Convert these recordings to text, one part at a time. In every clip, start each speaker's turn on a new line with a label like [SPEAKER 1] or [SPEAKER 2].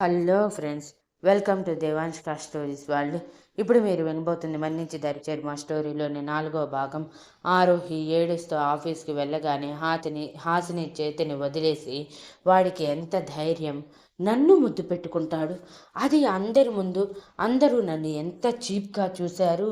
[SPEAKER 1] Hello friends welcome to Devanshika stories వాళ్ళు ఇప్పుడు మీరు వినబోతుంది మన్నించి దరిచేరు మా స్టోరీలోని నాలుగో భాగం. ఆరోహి ఏడుస్తూ ఆఫీస్కి వెళ్ళగానే హాతిని హాసిని చేతిని వదిలేసి వాడికి ఎంత ధైర్యం? నన్ను ముద్దు పెట్టుకుంటాడు? అది అందరి ముందు అందరూ నన్ను ఎంత చీప్గా చూశారు?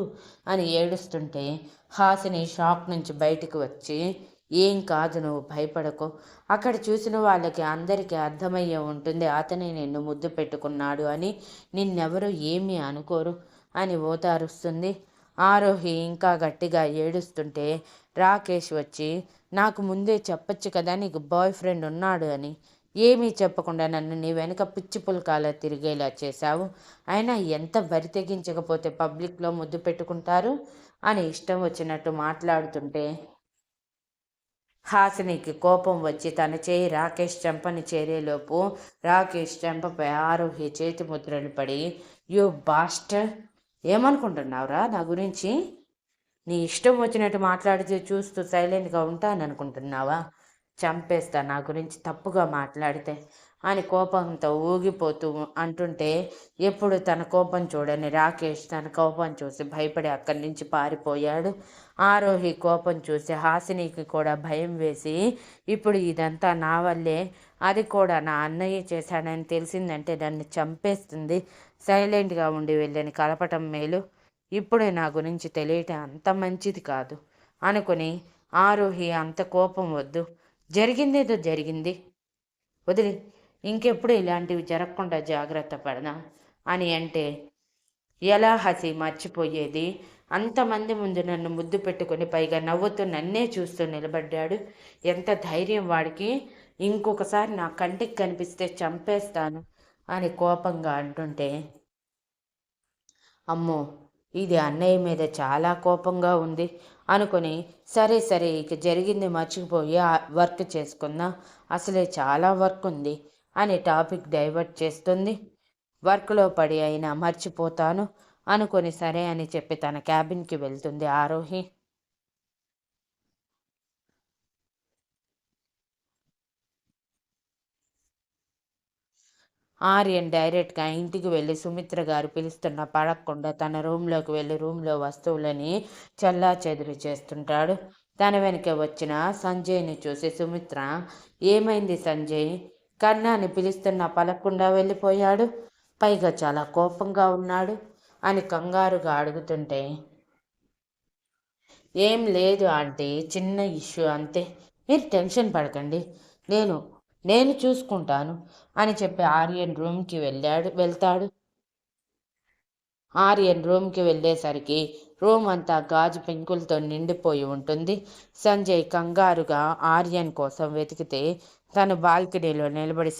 [SPEAKER 1] అని ఏడుస్తుంటే హాసిని షాక్ నుంచి బయటకు వచ్చి ఏం కాదు నువ్వు భయపడకు. అక్కడ చూసిన వాళ్ళకి అందరికీ అర్థమయ్యే ఉంటుంది అతనే నిన్ను ముద్దు పెట్టుకున్నాడు అని నిన్నెవరు ఏమీ అనుకోరు అని ఓతారుస్తుంది ఆరోహి ఇంకా గట్టిగా ఏడుస్తుంటే రాకేష్ వచ్చి నాకు ముందే చెప్పచ్చు కదా నీకు బాయ్ ఫ్రెండ్ ఉన్నాడు అని. ఏమీ చెప్పకుండా నన్ను నీ వెనుక పిచ్చి పుల్కాల తిరిగేలా చేశావు. అయినా ఎంత బరి తెగించకపోతే పబ్లిక్లో ముద్దు పెట్టుకుంటారు? అని ఇష్టం వచ్చినట్టు మాట్లాడుతుంటే హాసినికి కోపం వచ్చి తన చేయి రాకేష్ చెంపని చేరేలోపు రాకేష్ చెంపపై ఆరోహి చేతి ముద్రలు పడి యో బాస్టర్ ఏమనుకుంటున్నావురా నా గురించి? నీ ఇష్టం వచ్చినట్టు మాట్లాడితే చూస్తూ సైలెంట్గా ఉంటాననుకుంటున్నావా? చంపేస్తా నా గురించి తప్పుగా మాట్లాడితే అని కోపంతో ఊగిపోతూ అంటుంటే ఎప్పుడు తన కోపం చూడని రాకేష్ తన కోపం చూసి భయపడి అక్కడి నుంచి పారిపోయాడు. ఆరోహి కోపం చూసి హాసినికి కూడా భయం వేసి ఇప్పుడు ఇదంతా నా వల్లే అది కూడా నా అన్నయ్య చేశాడని తెలిసిందంటే నన్ను చంపేస్తుంది. సైలెంట్గా ఉండి వెళ్ళని కలపటం మేలు. ఇప్పుడే నా గురించి తెలియటం అంత మంచిది కాదు. అనుకుని ఆరోహి అంత కోపం వద్దు. జరిగిందేదో జరిగింది. వదిలి ఇంకెప్పుడు ఇలాంటివి జరగకుండా జాగ్రత్త పడదా. అని అంటే ఎలా హసి మర్చిపోయేది? అంతమంది ముందు నన్ను ముద్దు పెట్టుకొని పైగా నవ్వుతూ నన్నే చూస్తూ నిలబడ్డాడు. ఎంత ధైర్యం వాడికి? ఇంకొకసారి నా కంటికి కనిపిస్తే చంపేస్తాను అని కోపంగా అంటుంటే అమ్మో ఇది అన్నయ్య మీద చాలా కోపంగా ఉంది అనుకుని సరే సరే ఇక జరిగింది మర్చిపోయి వర్క్ చేసుకుందాం? అసలే చాలా వర్క్ ఉంది అని టాపిక్ డైవర్ట్ చేస్తుంది. వర్క్లో పడి అయినా మర్చిపోతాను. అనుకొని సరే అని చెప్పి తన క్యాబిన్కి వెళ్తుంది ఆరోహి. ఆర్యన్ డైరెక్ట్గా ఇంటికి వెళ్ళి సుమిత్ర గారు పిలుస్తున్న పడకుండా తన రూమ్లోకి వెళ్ళి రూమ్లో వస్తువులని చల్లా చెదిరి చేస్తుంటాడు. తన వెనుక వచ్చిన సంజయ్ని చూసి సుమిత్ర ఏమైంది సంజయ్? కన్నాని పిలుస్తున్న పలకుండా వెళ్ళిపోయాడు? పైగా చాలా కోపంగా ఉన్నాడు. అని కంగారుగా అడుగుతుంటే ఏం లేదు ఆంటీ చిన్న ఇష్యూ అంతే. మీరు టెన్షన్ పడకండి. నేను నేను చూసుకుంటాను అని చెప్పి ఆర్యన్ రూమ్కి వెళ్ళాడు వెళ్తాడు. ఆర్యన్ రూమ్కి వెళ్ళేసరికి రూమ్ అంతా గాజు పెంకులతో నిండిపోయి ఉంటుంది. సంజయ్ కంగారుగా ఆర్యన్ కోసం వెతికితే తను బాల్కనీలో నిలబడి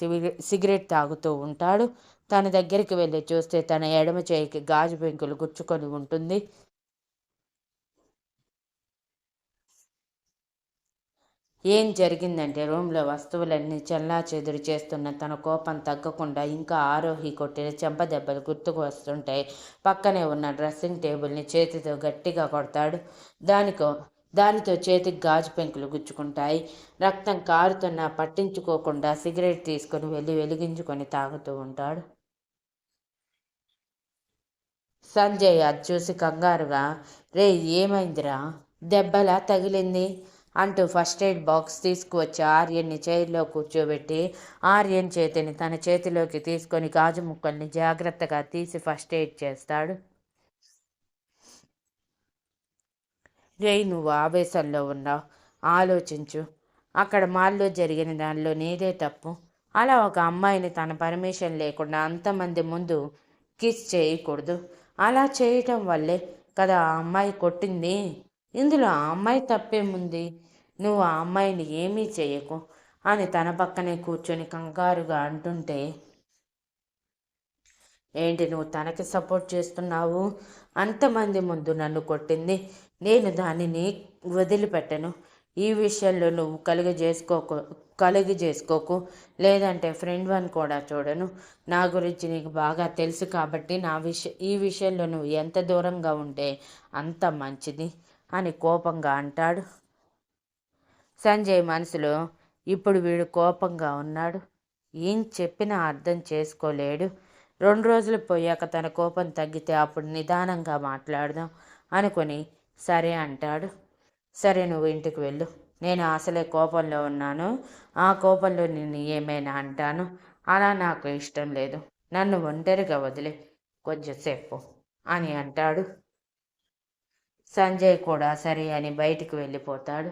[SPEAKER 1] సిగరెట్ తాగుతూ ఉంటాడు. తన దగ్గరికి వెళ్ళి చూస్తే తన ఎడమ చేయికి గాజు పెంకులు గుచ్చుకొని ఉంటుంది. ఏం జరిగిందంటే రూమ్లో వస్తువులన్నీ చల్లా చెదురు చేస్తున్న తన కోపం తగ్గకుండా ఇంకా ఆరోహి కొట్టిన చెంప దెబ్బలు గుర్తుకు వస్తుంటాయి. పక్కనే ఉన్న డ్రెస్సింగ్ టేబుల్ని చేతితో గట్టిగా కొడతాడు. దానికో దానితో చేతికి గాజు పెంకులు గుచ్చుకుంటాయి. రక్తం కారుతున్నా పట్టించుకోకుండా సిగరెట్ తీసుకొని వెళ్ళి వెలిగించుకొని తాగుతూ ఉంటాడు. సంజయ్ అది చూసి కంగారుగా రే ఏమైందిరా? దెబ్బలా తగిలింది? అంటూ ఫస్ట్ ఎయిడ్ బాక్స్ తీసుకువచ్చి ఆర్యన్ని చైర్లో కూర్చోబెట్టి ఆర్యన్ చేతిని తన చేతిలోకి తీసుకొని గాజు ముక్కల్ని జాగ్రత్తగా తీసి ఫస్ట్ ఎయిడ్ చేస్తాడు. రే నువ్వు ఆవేశంలో ఉన్నావు. ఆలోచించు. అక్కడ మాల్లో జరిగిన దానిలో నీదే తప్పు. అలా ఒక అమ్మాయిని తన పర్మిషన్ లేకుండా అంతమంది ముందు కిస్ చేయకూడదు. అలా చేయటం వల్లే కదా ఆ అమ్మాయి కొట్టింది? ఇందులో ఆ అమ్మాయి తప్పేముంది? నువ్వు ఆ అమ్మాయిని ఏమీ చేయకు అని తన పక్కనే కూర్చొని కంగారుగా అంటుంటే ఏంటి నువ్వు తనకి సపోర్ట్ చేస్తున్నావు? అంతమంది ముందు నన్ను కొట్టింది. నేను దానిని వదిలిపెట్టను. ఈ విషయంలో నువ్వు కలుగ చేసుకోకు కలిగి చేసుకోకు. లేదంటే ఫ్రెండ్ వన్ కూడా చూడను. నా గురించి నీకు బాగా తెలుసు కాబట్టి నా విష ఈ విషయంలో నువ్వు ఎంత దూరంగా ఉంటే అంత మంచిది అని కోపంగా అంటాడు. సంజయ్ మనసులో ఇప్పుడు వీడు కోపంగా ఉన్నాడు. ఏం చెప్పినా అర్థం చేసుకోలేడు. రెండు రోజులు పోయాక తన కోపం తగ్గితే అప్పుడు నిదానంగా మాట్లాడదాం అనుకొని సరే అంటాడు. సరే నువ్వు ఇంటికి వెళ్ళు. నేను అసలే కోపంలో ఉన్నాను. ఆ కోపంలో నేను ఏమైనా అంటాను? అలా నాకు ఇష్టం లేదు. నన్ను ఒంటరిగా వదిలే. కొంచెంసేపు అని అంటాడు. సంజయ్ కూడా సరే అని బయటికి వెళ్ళిపోతాడు.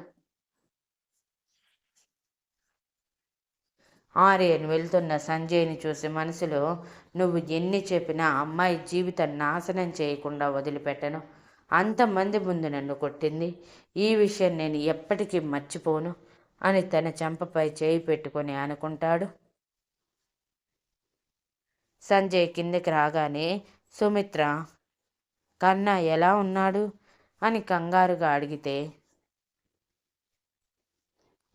[SPEAKER 1] ఆర్యన్ వెళ్తున్న సంజయ్ని చూసి మనసులో నువ్వు ఎన్ని చెప్పినా అమ్మాయి జీవితం నాశనం చేయకుండా వదిలిపెట్టను. అంతమంది ముందు నన్ను కొట్టింది. ఈ విషయం నేను ఎప్పటికీ మర్చిపోను అని తన చెంపపై చేయి పెట్టుకొని అనుకుంటాడు సంజయ్ కిందకి రాగానే సుమిత్ర కన్నా ఎలా ఉన్నాడు? అని కంగారుగా అడిగితే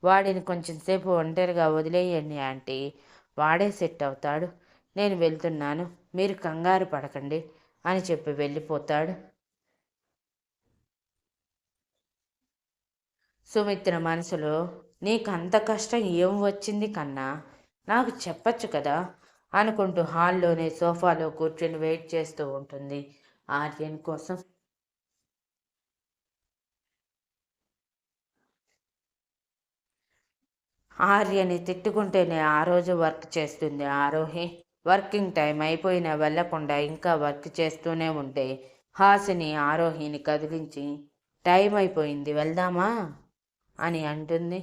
[SPEAKER 1] వాడిని కొంచెం సేపు ఒంటరిగా వదిలేయండి ఆంటీ వాడే సెట్ అవుతాడు. నేను వెళ్తున్నాను మీరు కంగారు పడకండి అని చెప్పి వెళ్ళిపోతాడు. సుమిత్ర మనసులో నీకు అంత కష్టం ఏం వచ్చింది కన్నా? నాకు చెప్పచ్చు కదా? అనుకుంటూ హాల్లోనే సోఫాలో కూర్చొని వెయిట్ చేస్తూ ఉంటుంది ఆర్యన్ కోసం. ఆర్యని తిట్టుకుంటేనే ఆ రోజు వర్క్ చేస్తుంది ఆరోహి. వర్కింగ్ టైం అయిపోయినా వెళ్ళకుండా ఇంకా వర్క్ చేస్తూనే ఉంటే హాసిని ఆరోహిని కదిలించి టైం అయిపోయింది వెళ్దామా? అని అంటుంది.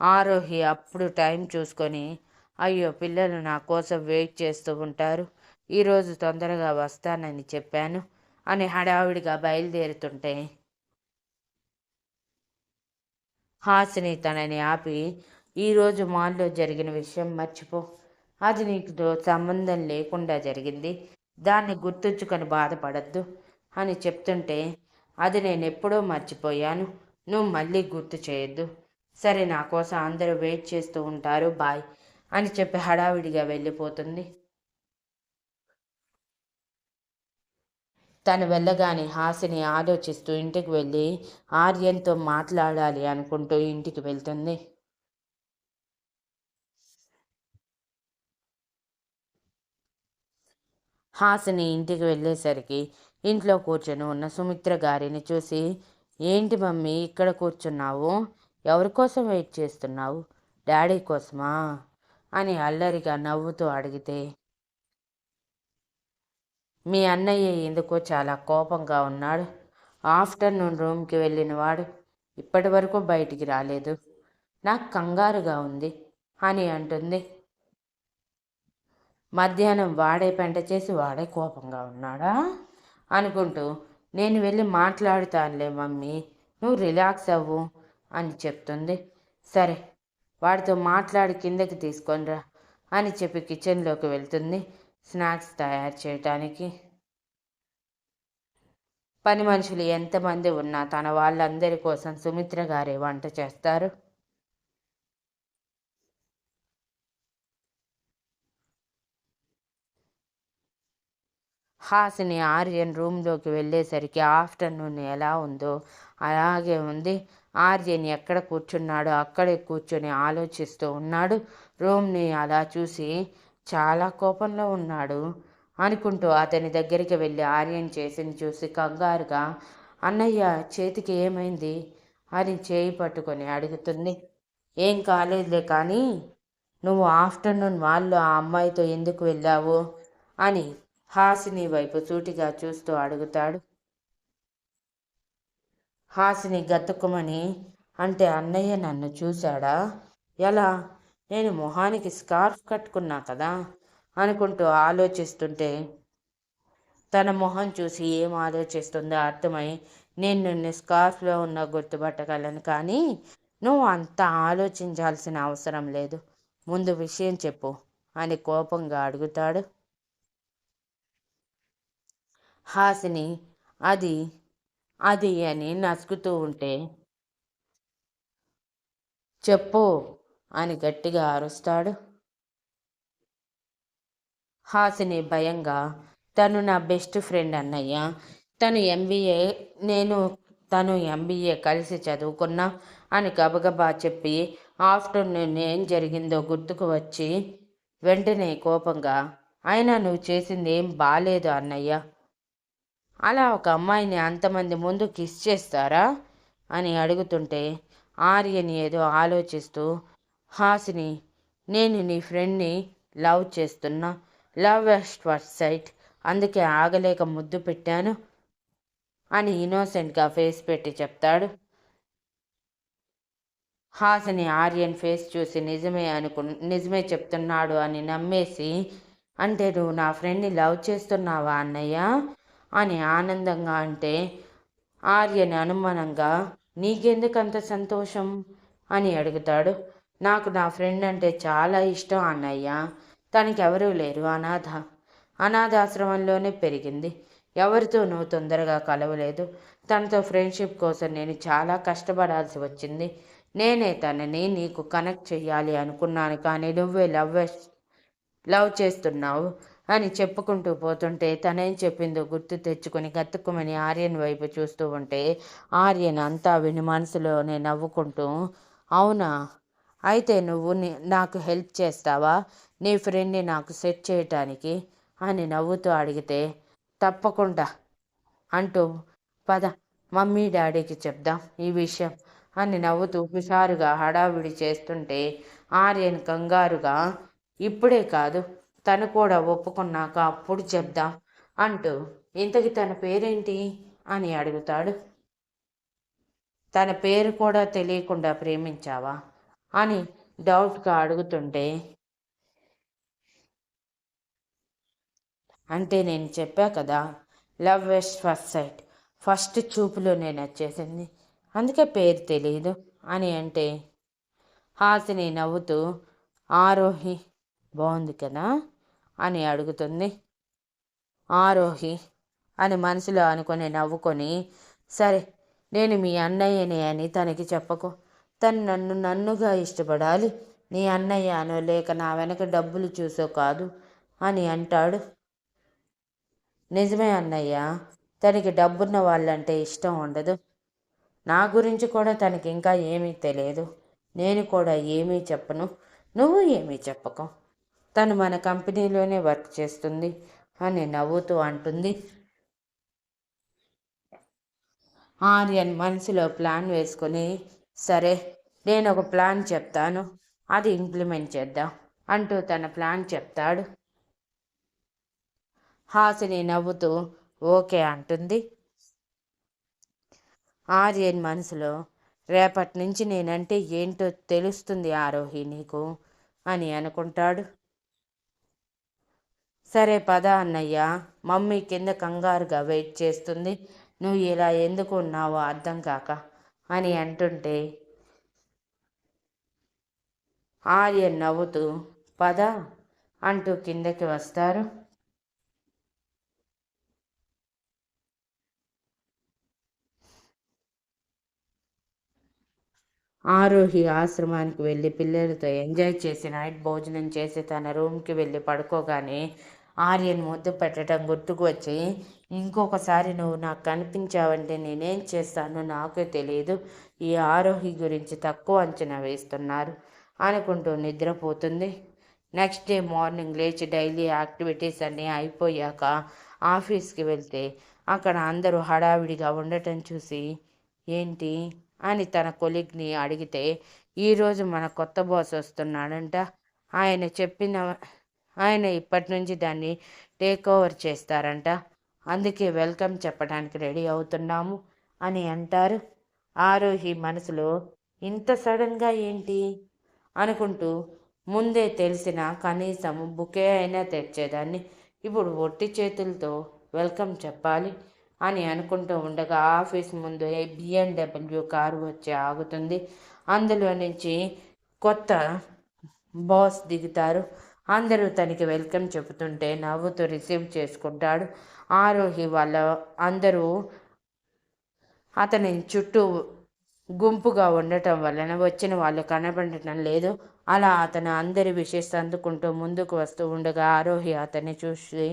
[SPEAKER 1] ఆరోహి అప్పుడు టైం చూసుకొని అయ్యో పిల్లలు నా కోసం వెయిట్ చేస్తూ ఉంటారు. ఈరోజు తొందరగా వస్తానని చెప్పాను అని హడావిడిగా బయలుదేరుతుంటే హాసిని తనని ఆపి ఈరోజు మాల్లో జరిగిన విషయం మర్చిపో. అది నీకుతో సంబంధం లేకుండా జరిగింది. దాన్ని గుర్తుంచుకొని బాధపడద్దు అని చెప్తుంటే అది నేను ఎప్పుడో మర్చిపోయాను. నువ్వు మళ్ళీ గుర్తు చేయొద్దు. సరే నా కోసం అందరూ వెయిట్ చేస్తూ ఉంటారు. బాయ్ అని చెప్పి హడావిడిగా వెళ్ళిపోతుంది. తను వెళ్ళగానే హాసిని ఆలోచిస్తూ ఇంటికి వెళ్ళి ఆర్యన్తో మాట్లాడాలి అనుకుంటూ ఇంటికి వెళ్తుంది. హాసిని ఇంటికి వెళ్ళేసరికి ఇంట్లో కూర్చొని ఉన్న సుమిత్ర గారిని చూసి ఏంటి మమ్మీ ఇక్కడ కూర్చున్నావు? ఎవరి కోసం వెయిట్ చేస్తున్నావు? డాడీ కోసమా? అని అల్లరిగా నవ్వుతూ అడిగితే మీ అన్నయ్య ఎందుకో చాలా కోపంగా ఉన్నాడు. ఆఫ్టర్నూన్ రూమ్కి వెళ్ళినవాడు ఇప్పటి వరకు బయటికి రాలేదు. నాకు కంగారుగా ఉంది అని అంటుంది. మధ్యాహ్నం వాడే పెంట చేసి వాడే కోపంగా ఉన్నాడా? అనుకుంటూ నేను వెళ్ళి మాట్లాడుతానులే మమ్మీ నువ్వు రిలాక్స్ అవ్వు అని చెప్తుంది. సరే వాడితో మాట్లాడి కిందకి తీసుకొనిరా అని చెప్పి కిచెన్లోకి వెళ్తుంది స్నాక్స్ తయారు చేయటానికి. పని మనుషులు ఎంతమంది ఉన్నా తన వాళ్ళందరి కోసం సుమిత్ర గారే వంట చేస్తారు. హాసిని ఆర్యన్ రూమ్లోకి వెళ్ళేసరికి ఆఫ్టర్నూన్ ఎలా ఉందో అలాగే ఉంది. ఆర్యన్ ఎక్కడ కూర్చున్నాడో అక్కడే కూర్చొని ఆలోచిస్తూ ఉన్నాడు. రూమ్ని అలా చూసి చాలా కోపంలో ఉన్నాడు అనుకుంటూ అతని దగ్గరికి వెళ్ళి ఆర్యన్ చేసింది చూసి కంగారుగా అన్నయ్య చేతికి ఏమైంది? అని చేయి పట్టుకొని అడుగుతుంది. ఏం కాలేదులే కానీ నువ్వు ఆఫ్టర్నూన్ వాళ్ళు ఆ అమ్మాయితో ఎందుకు వెళ్ళావు? అని హాసిని వైపు సూటిగా చూస్తూ అడుగుతాడు. హాసిని గతుకుమని అంటే అన్నయ్య నన్ను చూశాడా? ఎలా? నేను మొహానికి స్కార్ఫ్ కట్టుకున్నా కదా? అనుకుంటూ ఆలోచిస్తుంటే తన మొహం చూసి ఏం ఆలోచిస్తుందో అర్థమై నేను నిన్ను స్కార్ఫ్లో ఉన్న గుర్తుపట్టగలను కానీ నువ్వు అంత ఆలోచించాల్సిన అవసరం లేదు. ముందు విషయం చెప్పు అని కోపంగా అడుగుతాడు. హాసిని అది అది అని నసుకుతూ ఉంటే చెప్పు అని గట్టిగా అరుస్తాడు. హాసిని భయంగా తను నా బెస్ట్ ఫ్రెండ్ అన్నయ్య. తను ఎంబీఏ నేను తను ఎంబీఏ కలిసి చదువుకున్నా అని గబగబా చెప్పి ఆఫ్టర్నూన్ ఏం జరిగిందో గుర్తుకు వచ్చి వెంటనే కోపంగా అయినా నువ్వు చేసింది ఏం బాలేదు అన్నయ్య. అలా ఒక అమ్మాయిని అంతమంది ముందు కిస్ చేస్తారా? అని అడుగుతుంటే ఆర్యన్ ఏదో ఆలోచిస్తూ హాసిని నేను నీ ఫ్రెండ్ని లవ్ చేస్తున్నా. Love at first sight. అందుకే ఆగలేక ముద్దు పెట్టాను అని ఇన్నోసెంట్గా ఫేస్ పెట్టి చెప్తాడు. హాసిని ఆర్యన్ ఫేస్ చూసి నిజమే అనుకు నిజమే చెప్తున్నాడు అని నమ్మేసి అంటే నువ్వు నా ఫ్రెండ్ని లవ్ చేస్తున్నావా అన్నయ్య? అని ఆనందంగా అంటే ఆర్యని అనుమానంగా నీకెందుకు అంత సంతోషం? అని అడుగుతాడు. నాకు నా ఫ్రెండ్ అంటే చాలా ఇష్టం అన్నయ్య. తనకి ఎవరూ లేరు. అనాథ. అనాథాశ్రమంలోనే పెరిగింది. ఎవరితోనూ తొందరగా కలవలేదు. తనతో ఫ్రెండ్షిప్ కోసం నేను చాలా కష్టపడాల్సి వచ్చింది. నేనే తనని నీకు కనెక్ట్ చెయ్యాలి అనుకున్నాను కానీ నువ్వే లవ్ లవ్ చేస్తున్నావు. అని చెప్పుకుంటూ పోతుంటే తనేం చెప్పిందో గుర్తు తెచ్చుకొని గతుక్కుమని ఆర్యన్ వైపు చూస్తూ ఉంటే ఆర్యన్ అంతా విని మనసులోనే నవ్వుకుంటూ అవునా? అయితే నువ్వు నాకు హెల్ప్ చేస్తావా? నీ ఫ్రెండ్ని నాకు సెట్ చేయటానికి? అని నవ్వుతూ అడిగితే తప్పకుండా అంటూ పద మమ్మీ డాడీకి చెప్దాం ఈ విషయం అని నవ్వుతూ హుషారుగా హడావిడి చేస్తుంటే ఆర్యన్ కంగారుగా ఇప్పుడే కాదు తను కూడా ఒప్పుకున్నాక అప్పుడు చెప్దాం అంటూ ఇంతకి తన పేరేంటి? అని అడుగుతాడు. తన పేరు కూడా తెలియకుండా ప్రేమించావా? అని డౌట్గా అడుగుతుంటే అంటే నేను చెప్పా కదా love west first sight. First చూపులోనే నచ్చేసింది. అందుకే పేరు తెలియదు అని అంటే హాసిని నవ్వుతూ ఆరోహి బాగుంది కదా? అని అడుగుతుంది. ఆరోహి అని మనసులో అనుకొని నవ్వుకొని సరే నేను మీ అన్నయ్యనే అని తనకి చెప్పకు. తను నన్ను నన్నుగా ఇష్టపడాలి. నీ అన్నయ్య అనో లేక నా వెనక డబ్బులు చూసో కాదు అని అంటాడు. నిజమే అన్నయ్య తనకి డబ్బున్న వాళ్ళంటే ఇష్టం ఉండదు. నా గురించి కూడా తనకి ఇంకా ఏమీ తెలియదు. నేను కూడా ఏమీ చెప్పను. నువ్వు ఏమీ చెప్పకు. తను మన కంపెనీలోనే వర్క్ చేస్తుంది అని నవ్వుతూ అంటుంది. ఆర్యన్ మనసులో ప్లాన్ వేసుకొని సరే నేను ఒక ప్లాన్ చెప్తాను అది ఇంప్లిమెంట్ చేద్దాం అంటూ తన ప్లాన్ చెప్తాడు. హాసిని నవ్వుతూ ఓకే అంటుంది. ఆర్యన్ మనసులో రేపటి నుంచి నేనంటే ఏంటో తెలుస్తుంది ఆరోహి నీకు? అని అనుకుంటాడు. సరే పద అన్నయ్య. మమ్మీ కింద కంగారుగా వెయిట్ చేస్తుంది. నువ్వు ఇలా ఎందుకు ఉన్నావో అర్థం కాక అని అంటుంటే ఆర్యన్ నవ్వుతూ పద అంటూ కిందకి వస్తారు. ఆరోహి ఆశ్రమానికి వెళ్ళి పిల్లలతో ఎంజాయ్ చేసి నైట్ భోజనం చేసి తన రూమ్కి వెళ్ళి పడుకోగానే ఆర్యన్ ముద్దు పెట్టడం గుర్తుకు వచ్చి ఇంకొకసారి నువ్వు నాకు కనిపించావంటే నేనేం చేస్తానో నాకే తెలియదు ఈ ఆరోహి గురించి తక్కువ అంచనా వేస్తున్నారు అనుకుంటూ నిద్రపోతుంది. నెక్స్ట్ డే మార్నింగ్ లేచి డైలీ యాక్టివిటీస్ అన్నీ అయిపోయాక ఆఫీస్కి వెళ్తే అక్కడ అందరూ హడావిడిగా ఉండటం చూసి ఏంటి? అని తన కొలిగ్ని అడిగితే ఈరోజు మన కొత్త బాస్ వస్తున్నాడంట. ఆయన చెప్పిన ఆయన ఇప్పటి నుంచి దాన్ని టేక్ ఓవర్ చేస్తారంట. అందుకే వెల్కమ్ చెప్పడానికి రెడీ అవుతున్నాము అని అంటారు. ఆరోహి మనసులో ఇంత సడన్గా ఏంటి? అనుకుంటూ ముందే తెలిసిన కనీసం బుకే అయినా తెచ్చేదాన్ని ఇప్పుడు ఒట్టి చేతులతో వెల్కమ్ చెప్పాలి అని అనుకుంటూ ఉండగా ఆఫీస్ ముందు బిఎండబ్ల్యూ కారు వచ్చి ఆగుతుంది. అందులో నుంచి కొత్త బాస్ దిగుతారు. అందరూ తనకి వెల్కమ్ చెబుతుంటే నవ్వుతూ రిసీవ్ చేసుకుంటాడు. ఆరోహి వాళ్ళ అందరూ అతని చుట్టూ గుంపుగా ఉండటం వలన వచ్చిన వాళ్ళు కనబడటం లేదు. అలా అతను అందరి విషయస్ అందుకుంటూ ముందుకు వస్తూ ఉండగా ఆరోహి అతన్ని చూసి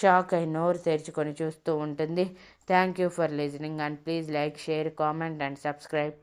[SPEAKER 1] షాక్ అయి నోరు తెరుచుకొని చూస్తూ ఉంటుంది. Thank you for listening and please like share comment and subscribe.